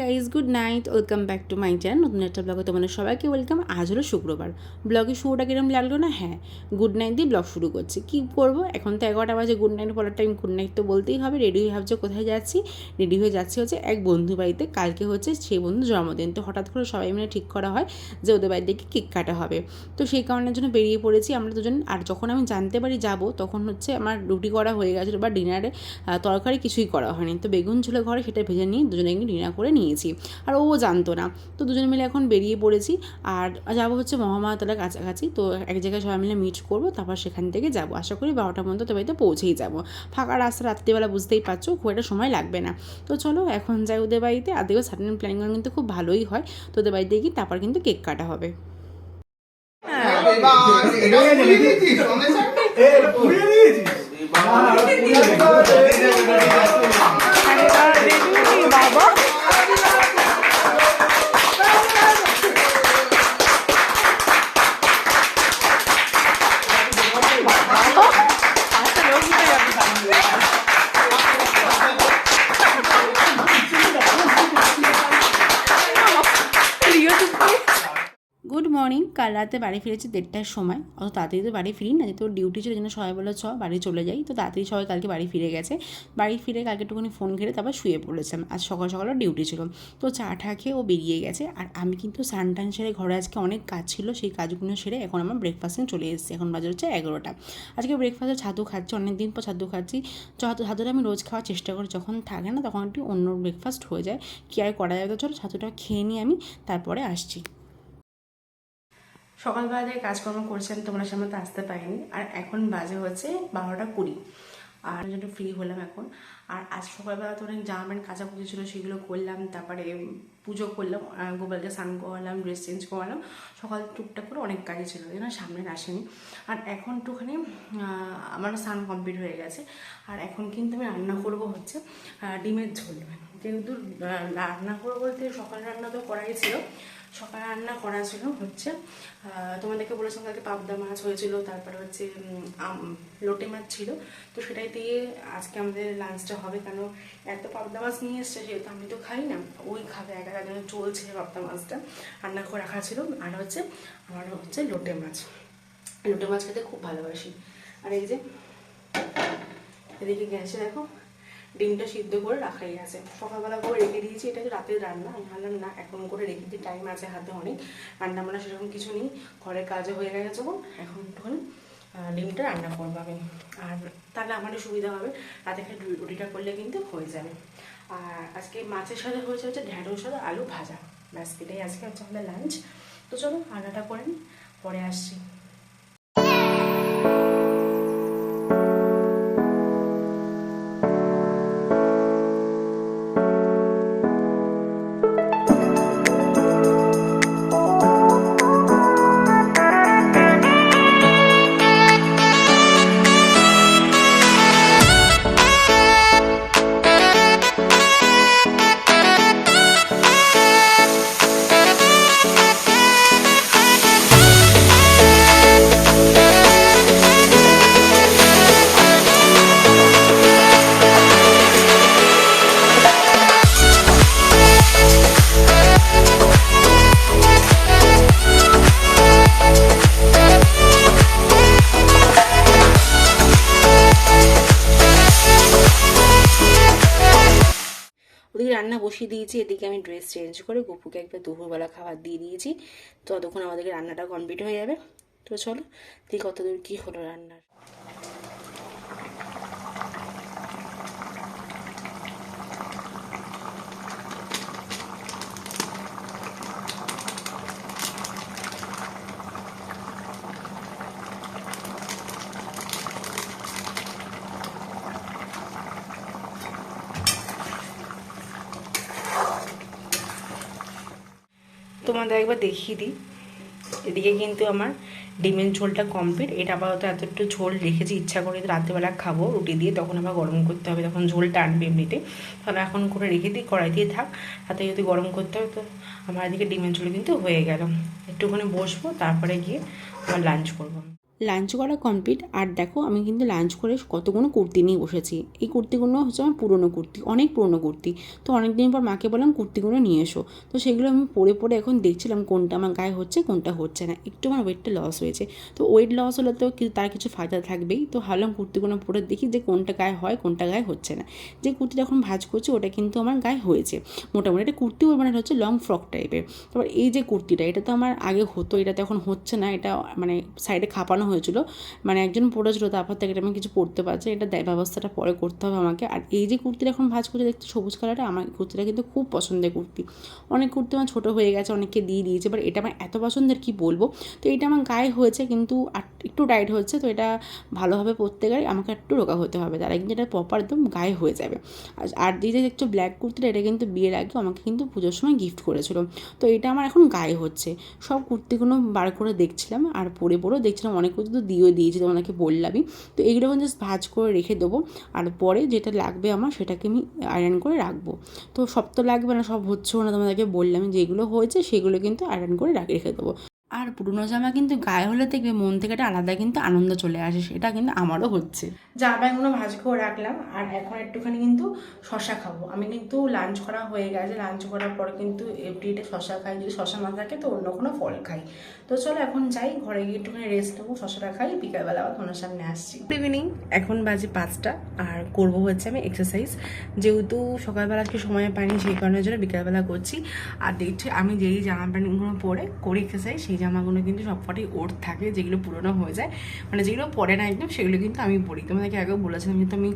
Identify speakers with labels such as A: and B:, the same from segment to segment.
A: Guys good night welcome back to my channel নতুন একটা ব্লগে তোমাদের সবাইকে ওয়েলকাম আজ হলো শুক্রবার। ব্লগে শুরুটা কিরম লাগল না? হ্যাঁ গুড নাইট দিয়ে ব্লগ শুরু করছি। কী করব? এখন তো এগারোটা বাজে গুড নাইট বলার টাইম গুড নাইট তো বলতেই হবে। রেডি হয়ে ভাবছে কোথায় যাচ্ছি? রেডি হয়ে যাচ্ছি হচ্ছে এক বন্ধু বাড়িতে। কালকে হচ্ছে সেই বন্ধু জন্মদিন। তো হঠাৎ করে সবাই মিলে ঠিক করা হয় যে ওদের বাড়ি থেকে কেক কাটা হবে। তো সেই কারণের জন্য বেরিয়ে পড়েছি আমরা দুজন। আর যখন আমি জানতে পারি যাব, তখন হচ্ছে আমার রুটি করা হয়ে গেছিল বা ডিনারে তরকারি কিছুই করা হয়নি। তো বেগুন ছিল ঘরে, সেটা ভেজে নিয়ে দুজনে ডিনার করে নিয়েছি আর ও জানতো না তো দুজনে মিলে এখন বেরিয়ে পড়েছি আর যাব হচ্ছে মহামাতালার কাছাকাছি তো এক জায়গায় সবাই মিলে মিট করব তারপর সেখান থেকে যাব আশা করি বারোটার মধ্যে তো বাড়িতে পৌঁছেই যাব ফাঁকা রাস্তা রাত্রিবেলা বুঝতেই পারছ খুব একটা সময় লাগবে না তো চলো এখন যাই ওদের বাড়িতে আর দেখো সাডেন প্ল্যানিং কিন্তু খুব ভালোই হয় তো ওদের বাড়িতে গিয়ে তারপর কিন্তু কেক কাটা হবে মর্নিং কাল রাতে বাড়ি ফিরেছি দেড়টার সময়। অত তাড়াতাড়ি তো বাড়ি ফিরি না যেহেতু ডিউটি ছিল জন্য সবাই বলে চ, বাড়ি চলে যাই। তো তাড়াতাড়ি সবাই কালকে বাড়ি ফিরে গেছে। বাড়ি ফিরে কালকে একটুখানি ফোন ঘিরে তারপর শুয়ে পড়েছিলাম। আজ সকাল সকালও ডিউটি ছিল। তো চা ঠা খেয়ে ও বেরিয়ে গেছে। আর আমি কিন্তু স্নান টান সেরে ঘরে আজকে অনেক কাজ ছিল, সেই কাজগুলো সেরে এখন আমার ব্রেকফাস্টে চলে এসেছি। এখন বাজে হচ্ছে এগারোটা। আজকে ব্রেকফাস্টে ছাতু খাচ্ছি অনেক দিন পর ছাতু খাচ্ছি। ছাতু ছাতুটা আমি রোজ খাওয়ার চেষ্টা করি, যখন থাকে না, তখন একটু অন্য ব্রেকফাস্ট হয়ে যায়। কী আর করা যায় তো চলো ছাতুটা খেয়ে নিয়ে আমি, তারপরে আসছি। সকালবেলা থেকে কাজকর্ম করছিলাম তোমরা সামনে আসতে পারিনি। আর এখন বাজে হচ্ছে বারোটা কুড়ি। আর জন্য ফ্রি হলাম এখন। আর আজ সকালবেলা তো অনেক জামা প্যান্ট কাচাকুচি ছিল, সেগুলো করলাম, তারপরে পুজো করলাম গোপালকে স্নান করালাম ড্রেস চেঞ্জ করালাম। সকাল টুকটাক করে অনেক কাজই ছিল, যেন সামনে আসেনি। আর এখন একটুখানি আমার স্নান কমপ্লিট হয়ে গেছে। আর এখন কিন্তু আমি রান্না করব হচ্ছে ডিমের ঝোল। যেহেতু রান্না করব বলতে সকাল রান্না তো করাই ছিল। সকালে রান্না করা ছিল হচ্ছে তোমাদেরকে বলেছিলাম কালকে পাবদা মাছ হয়েছিল, তারপরে হচ্ছে লোটে মাছ ছিল। তো সেটাই দিয়ে আজকে আমাদের লাঞ্চটা হবে, কেন এত পাবদা মাছ নিয়ে এসছে সেহেতু আমি তো খাই না। ওই খাবে একা জন্য চলছে পাবদা মাছটা। রান্না করে রাখা ছিল। আর হচ্ছে, আমার হচ্ছে লোটে মাছ। লোটে মাছ খেতে খুব ভালোবাসি। আর এই যে, এদিকে গ্যাসে দেখো ডিমটা সিদ্ধ করে রাখাই আছে। সকালবেলা করে রেখে দিয়েছি, এটা হচ্ছে রাতের রান্না, আমি ভাবলাম, না, এখন করে রেখে দিই টাইম আছে হাতে অনেক। রান্না বান্না সেরকম কিছু নেই ঘরের কাজও হয়ে গেছে যখন, এখন একটুখানি ডিমটা রান্না করব আমি। আর তাহলে আমারও সুবিধা হবে, রাতে খেয়ে রুটিটা করলে কিন্তু হয়ে যাবে। আর আজকে মাছের সাথে হয়েছে হচ্ছে ঢ্যাঁড়োর সাথে আলু ভাজা। ব্যাস, এটাই আজকে হচ্ছে আমাদের লাঞ্চ তো চলো রান্নাটা করে নিই পরে আসছি। বসিয়ে দিয়েছি, এদিকে আমি ড্রেস চেঞ্জ করে গপুকে একবার দুপুরবেলা খাবার দিয়ে দিয়েছি। ততক্ষণ আমাদেরকে রান্নাটা কমপ্লিট হয়ে যাবে। তো চলো, দেখি কতদূর কী হলো রান্নার। তোমাদের একবার দেখিয়ে দিই। এদিকে কিন্তু আমার ডিমের ঝোলটা কমপ্লিট এটা আপাতত এত একটু ঝোল রেখেছি, ইচ্ছা করে রাত্রেবেলা খাব। রুটি দিয়ে তখন আবার গরম করতে হবে, তখন ঝোল টানবে এমনিতে। তাহলে এখন করে রেখে দিই, কড়াই দিয়ে থাক। হাতে যদি গরম করতে হবে তো আমার এদিকে ডিমের ঝোল কিন্তু হয়ে গেল। একটুখানি বসবো, তারপরে গিয়ে আমার লাঞ্চ করব লাঞ্চ করা কমপ্লিট আর দেখো আমি কিন্তু লাঞ্চ করে কতগুলো কুর্তি নিয়ে বসেছি। এই কুর্তিগুলো হচ্ছে আমার পুরনো কুর্তি, অনেক পুরনো কুর্তি। তো অনেক দিন পর মাকে বললাম, কুর্তিগুলো নিয়ে এসো। তো সেগুলো আমি পরে পরে এখন দেখছিলাম কোনটা আমার গায়ে হচ্ছে, কোনটা হচ্ছে না। একটু আমার ওয়েটটা লস হয়েছে। তো ওয়েট লস হলে তো তার কিছু ফায়দা থাকবেই। তো ভাবলাম কুর্তিগুলো পরে দেখি যে কোনটা গায়ে হয়, কোনটা গায়ে হচ্ছে না। যে কুর্তিটা এখন ভাজ করছি, ওটা কিন্তু আমার গায়ে হয়েছে। মোটামুটি এটা কুর্তি বলব না হচ্ছে লং ফ্রক টাইপের তারপর এই যে কুর্তিটা, এটা তো আমার আগে হতো, এটা তো এখন হচ্ছে না, এটা মানে সাইডে খাপানো হয়েছিল। মানে একজন পড়েছিল তারপর থেকে আমি কিছু পড়তে পারছি, এটা ব্যবস্থাটা পরে করতে হবে আমাকে। আর এই যে কুর্তিটা এখন ভাজ করে দেখছি সবুজ কালারটা, আমার কুর্তিটা কিন্তু খুব পছন্দের কুর্তি। অনেক কুর্তি আমার ছোটো হয়ে গেছে, অনেককে দিয়ে দিয়েছে বাট এটা আমার এত পছন্দের কি বলব? তো এটা আমার গায়ে হয়েছে কিন্তু একটু টাইট হচ্ছে, তো এটা ভালোভাবে পরতে গেলে আমাকে একটু রোগা হতে হবে। তার কিন্তু এটা প্রপার একদম গায়ে হয়ে যাবে। আর- যে দেখছ ব্ল্যাক কুর্তিটা, এটা কিন্তু বিয়ের আগে আমাকে কিন্তু পুজোর সময় গিফট করেছিল। তো এটা আমার এখন গায়ে হচ্ছে। সব কুর্তিগুলো বার করে দেখছিলাম, আর পরে পরেও দেখছিলাম, অনেক কুর্তি তো দিয়েও দিয়েছি তোমাদেরকে বললামই। তো এইগুলো জাস্ট ভাজ করে রেখে দেবো। আর পরে যেটা লাগবে আমার, সেটাকে আমি আয়রন করে রাখব। তো সব তো লাগবে না, সব হচ্ছেও না তোমাদেরকে বললাম যেগুলো হয়েছে, সেগুলো কিন্তু আয়রন করে রাখ- রেখে দেবো। আর পুরনো জামা কিন্তু গায়ে হলে দেখবে মন থেকে একটা আলাদা কিন্তু আনন্দ চলে আসে সেটা কিন্তু আমারও হচ্ছে। জামাগুলো ভাজ করে রাখলাম আর এখন একটুখানি কিন্তু শশা খাব। আমি কিন্তু লাঞ্চ করা হয়ে গেছে লাঞ্চ করার পর কিন্তু এভরিডে শশা খাই যদি শশা না থাকে তো অন্য কোনো ফল খাই। তো চলো এখন যাই ঘরে গিয়ে একটুখানি রেস্ট নেব শশাটা খাই বিকালবেলা আবার তোমার সামনে আসছি। গুড ইভিনিং এখন বাজে পাঁচটা আর করব হচ্ছে আমি এক্সারসাইজ যেহেতু সকালবেলা আজকে সময় পাইনি সেই কারণের জন্য বিকালবেলা করছি। আর দেখছি আমি যেই জামা প্যান্টগুলো পরে করি এক্সারসাইজ সেই জামাগুলো কিন্তু সবকটাই ওর থাকে, যেগুলো পুরোনো হয়ে যায়। মানে যেগুলো পরে না একদম, সেগুলো কিন্তু আমি পরি। তোমাদেরকে আগেও বলেছিলাম কিন্তু আমি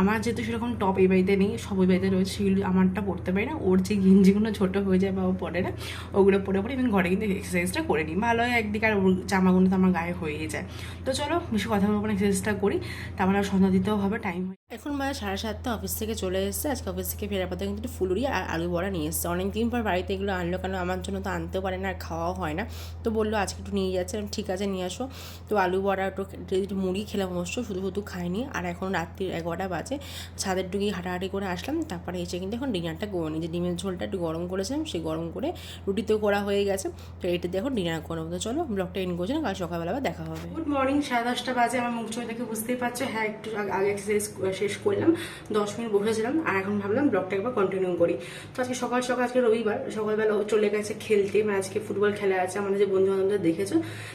A: আমার যেহেতু সেরকম টপ এই বাড়িতে নেই, সব ওই বাড়িতে রয়েছে, সেগুলো আমারটা পরতে পারি না। ওর যে গেঞ্জিগুলো ছোটো হয়ে যায় বা ও পরে না, ওগুলো পরে পরে আমি ঘরে কিন্তু এক্সারসাইজটা করে নিই। ভালো হয় একদিকে আর ওর জামাগুলো তো আমার গায়ে হয়ে যায়। তো চলো, বেশি কথা বলব এক্সারসাইজটা করি। তারপরে আর সন্ধ্যা দিতেও হবে টাইম এখন বাজে সাড়ে সাতটা অফিস থেকে চলে এসেছে। আজকে অফিস থেকে ফেরার পথে কিন্তু একটু ফুলুরি আর আলু বড়া নিয়ে এসেছে। অনেক দিন পর বাড়িতে এগুলো আনলো কেন আমার জন্য তো আনতেও পারে না আর খাওয়াও হয় না। তো বলল আজকে একটু নিয়ে যাচ্ছে। ঠিক আছে, নিয়ে আসো। তো আলু বড়া, একটু একটু মুড়ি খেলাম অবশ্য, শুধু শুধু খাইনি আর এখন রাত্রির এগারোটা বাজে। ছাদের ডুগি হাঁটাহাঁটি করে আসলাম। তারপরে এসে কিন্তু এখন ডিনারটা করে নিই যে ডিমের ঝোলটা একটু গরম করেছিলাম, সেই গরম করে রুটিতেও করা হয়ে গেছে। তো এটা দিয়ে এখন ডিনার করব। তো চলো ব্লগটা এন করছি না, কাল সকালবেলা দেখা হবে। গুড মর্নিং সাড়ে দশটা বাজে। আমার মুখ চোখ দেখে বুঝতেই পারছ। হ্যাঁ একটু আগে এক্সারসাইজ শেষ করলাম, দশ মিনিট বসেছিলাম, আর এখন ভাবলাম ব্লগটা একবার কন্টিনিউ করি। তো আজকে সকাল সকাল, আজকে রবিবার, সকালবেলা চলে গেছে খেলতে মানে আজকে ফুটবল খেলা আছে, আমাদের যে বন্ধু বান্ধবদের দেখেছ,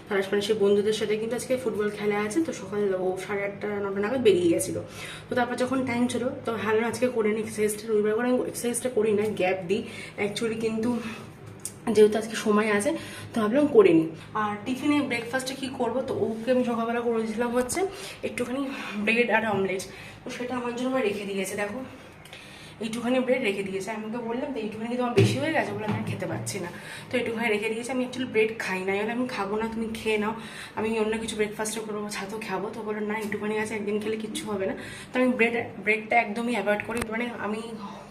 A: তারা মানে সেই বন্ধুদের সাথে কিন্তু আজকে ফুটবল খেলা আছে, তো সকাল ও সাড়ে আটটা, নটা নাগাদ বেরিয়ে গেছিল। তো তারপর যখন টাইম ছিল, তো ভালো আজকে করে নিই এক্সারসাইজটা রবিবার করে আমি এক্সারসাইজটা করি না গ্যাপ দিই। অ্যাকচুয়ালি কিন্তু যেহেতু আজকে সময় আছে, তো ভাবলাম করে নিই। আর টিফিনে ব্রেকফাস্টে কী করব? তো ওকে আমি সকালবেলা করে দিয়েছিলাম হচ্ছে একটুখানি ব্রেড আর অমলেট তো সেটা আমার জন্য রেখে দিয়েছে, দেখো। এইটুখানি ব্রেড রেখে দিয়েছে। আমি ওকে বললাম তো এইটুখানি কিন্তু আমার বেশি হয়ে গেছে? বলে আমি খেতে পারছি না। তো এইটুখানি রেখে দিয়েছে। আমি অ্যাকচুয়ালি ব্রেড খাই না। এবার আমি খাব না, তুমি খেয়ে নাও। আমি অন্য কিছু ব্রেকফাস্টে করব ছাতও খাব। তো বলল, না, একটুখানি আছে, একদিন খেলে কিচ্ছু হবে না। তো আমি ব্রেড ব্রেডটা একদমই অ্যাভয়েড করি। মানে আমি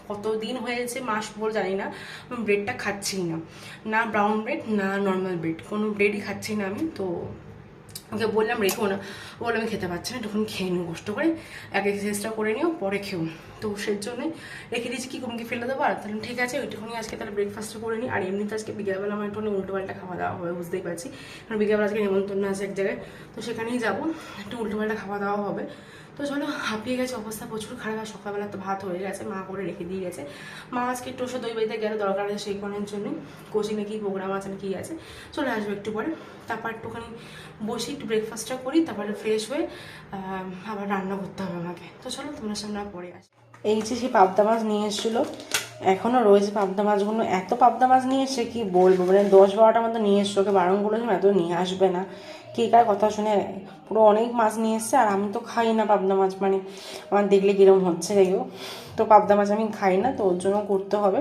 A: কত দিন হয়েছে, মাস বল জানি না, আমি ব্রেডটা খাচ্ছি না। না ব্রাউন ব্রেড না নর্মাল ব্রেড কোনো ব্রেডই খাচ্ছি না আমি। তো ওকে বললাম, রেখো না। বলে আমি খেতে পারছি না তখন খেয়ে নিও কষ্ট করে। এক এক্সারসাইজটা করে নিও, পরে খেও। তো সেই জন্য রেখে দিয়েছি, কি কি ফেলে দেবো? আর তাহলে ঠিক আছে, ওইটুকুনি আজকে তাহলে ব্রেকফাস্টটা করে নিই আর এমনিতে আজকে বিকেলবেলা আমার একটু উল্টো পাল্টা খাওয়া দাওয়া হবে, বুঝতেই পারছি। কারণ বিকেলবেলা আজকে নেমন্তন্ন আছে এক জায়গায়। তো সেখানেই যাব, একটু উল্টো পাল্টা খাওয়া দাওয়া হবে। তো চলো, হাঁপিয়ে গেছে অবস্থা প্রচুর খারাপ, আর সকালবেলা তো ভাত হয়ে গেছে, মা করে রেখে দিয়ে গেছে। মা আজকে একটু ওষুধ দই বাড়িতে গেলে, দরকার আছে সেই কারণের জন্য। কোচিংয়ে কী প্রোগ্রাম আছে না কী আছে, চলে আসবে একটু পরে। তারপর একটুখানি বসে একটু ব্রেকফাস্টটা করি, তারপরে ফ্রেশ হয়ে আবার রান্না করতে হবে আমাকে। তো চলো, তোমার সামনে পরে আসি। এই যে সে পাবদা মাছ নিয়ে এসেছিল এখনও রয়েছে পাবদা মাছগুলো। এত পাবদা মাছ নিয়ে এসে কি বলব? মানে দশ বারোটা মতো নিয়ে এসছে, ওকে বারণ করেছিলাম এত নিয়ে আসবে না। কে কার কথা শুনে পুরো অনেক মাছ নিয়ে এসছে, আর আমি তো খাই না পাবদা মাছ মানে আমার দেখলে কিরম হচ্ছে যাই হোক। তো পাবদা মাছ আমি খাই না, তো ওর জন্য করতে হবে।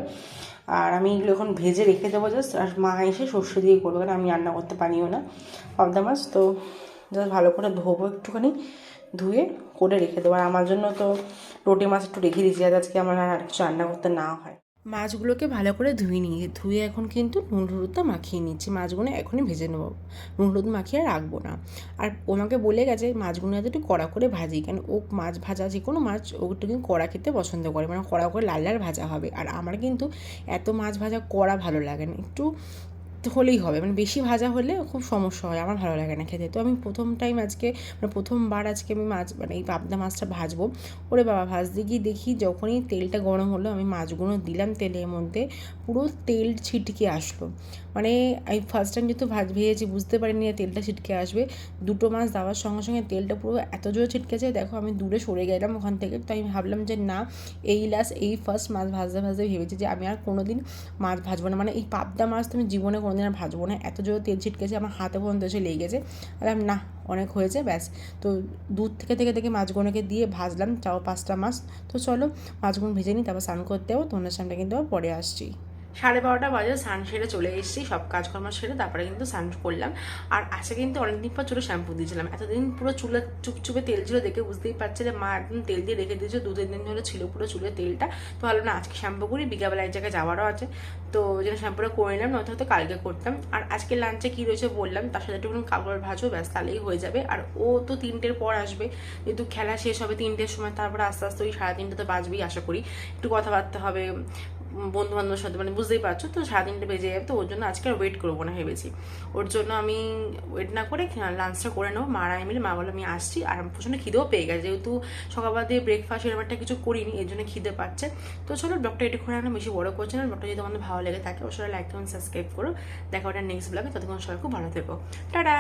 A: আর আমি এগুলো এখন ভেজে রেখে দেবো জাস্ট আর মা এসে সর্ষে দিয়ে করবে, কারণ আমি রান্না করতে পারিও না পাবদা মাছ। তো জাস্ট ভালো করে ধোবো একটুখানি। ধুয়ে করে রেখে দেবো। আর আমার জন্য তো রোটে মাছ একটু রেখে দিয়েছি, যাতে আজকে আমার আর কিছু রান্না করতে না হয়। মাছগুলোকে ভালো করে ধুয়ে নিয়ে ধুয়ে এখন কিন্তু নুন, হলুদটা মাখিয়ে নিচ্ছি। মাছগুলো এখনই ভেজে নেব। নুন, হলুদ মাখিয়ে রাখব না। আর ওমাকে বলে গেছে মাছগুলো যাতে একটু কড়া করে ভাজি। কেন ও মাছ ভাজা, যে কোনো মাছ ও একটু কিন্তু কড়া খেতে পছন্দ করে। মানে কড়া করে লাল লাল ভাজা হবে। আর আমার কিন্তু এত মাছ ভাজা কড়া ভালো লাগে না। একটু হলেই হবে। মানে বেশি ভাজা হলে খুব সমস্যা হয়, আমার ভালো লাগে না খেতে। তো আমি প্রথম টাইম আজকে মানে প্রথমবার আজকে আমি মাছ মানে এই পাবদা মাছটা ভাজবো। ওরে বাবা, ভাজতে গিয়ে দেখি যখনই তেলটা গরম হলো, আমি মাছগুলো দিলাম তেলের মধ্যে, পুরো তেল ছিটকে আসলো। মানে আমি ফার্স্ট টাইম যেহেতু ভাজ, ভেজেছি, বুঝতে পারিনি তেলটা ছিটকে আসবে। দুটো মাছ দেওয়ার সঙ্গে সঙ্গে তেলটা পুরো এত জোরে ছিটকেছে দেখো আমি দূরে সরে গেলাম ওখান থেকে। তো আমি ভাবলাম যে না, এই লাস্ট এই ফার্স্ট মাছ ভাজতে ভাজতে ভেবেছি যে আমি আর কোনো দিন মাছ ভাজবো না। মানে এই পাবদা মাছ তো আমি জীবনে কোনো দিন আর ভাজবো না। এত জোরে তেল ছিটকেছে, আমার হাতে পর্যন্ত এসে লেগে গেছে। বললাম না, অনেক হয়েছে, ব্যাস। তো দুধ থেকে থেকে থেকে মাছগুলোকে দিয়ে ভাজলাম, চাও পাঁচটা মাছ। তো চলো, মাছগুলো ভেজে নিই, তারপর স্নান করতে যাব। তোমাদের সামনে কিন্তু পরে আসছি। সাড়ে বারোটা বাজে স্নান সেরে চলে এসেছি, সব কাজকর্ম সেরে তারপরে কিন্তু স্নান করলাম। আর আজকে কিন্তু অনেকদিন পর চুলে শ্যাম্পু দিয়েছিলাম। এতদিন পুরো চুলে চুপচুপে তেল ছিল, দেখে বুঝতেই পারছে যে মা একদম তেল দিয়ে রেখে দিয়েছে, দু তিন দিন ধরে ছিল পুরো চুলে তেলটা। তো ভালো না, আজকে শ্যাম্পু করি, বিকালবেলা এক জায়গায় যাওয়ারও আছে। তো জন্য শ্যাম্পুটা করে নিলাম, নয়তো হয়তো কালকে করতাম। আর আজকে লাঞ্চে কী রয়েছে বললাম, তার সাথে একটু কাপড় ভাজো, ব্যাস, তাহলেই হয়ে যাবে। আর ও তো তিনটের পর আসবে, যেহেতু খেলা শেষ হবে তিনটের সময়, তারপরে আস্তে আস্তে ওই সাড়ে তিনটে তো বাজবেই, আশা করি। একটু কথাবার্তা হবে বন্ধু বান্ধবের সাথে মানে বুঝতেই পারছ? তো সাড়ে তিনটে বেজে যাবে, তো ওর জন্য আজকে ওয়েট করব না ভেবেছি। ওর জন্য আমি ওয়েট না করে লাঞ্চটা করে নেব। মারা মিলে মা বলে আমি আসছি। আর আমার প্রচণ্ড খিদেও পেয়ে গেছে। যেহেতু সকালবেলা দিয়ে ব্রেকফাস্ট এরকম একটা কিছু করিনি, এর জন্য খিদে পাচ্ছে। তো চলো ব্লগটা একটু করে আনা, বেশি বড় করছে না। ব্লগটা যদি তোমাদের ভালো লেগে থাকে ও অবশ্যই লাইক কমেন্ট সাবস্ক্রাইব করো। দেখা ওটা নেক্সট ব্লগে ততক্ষণ সবাই খুব ভালো থেকো। টাটা!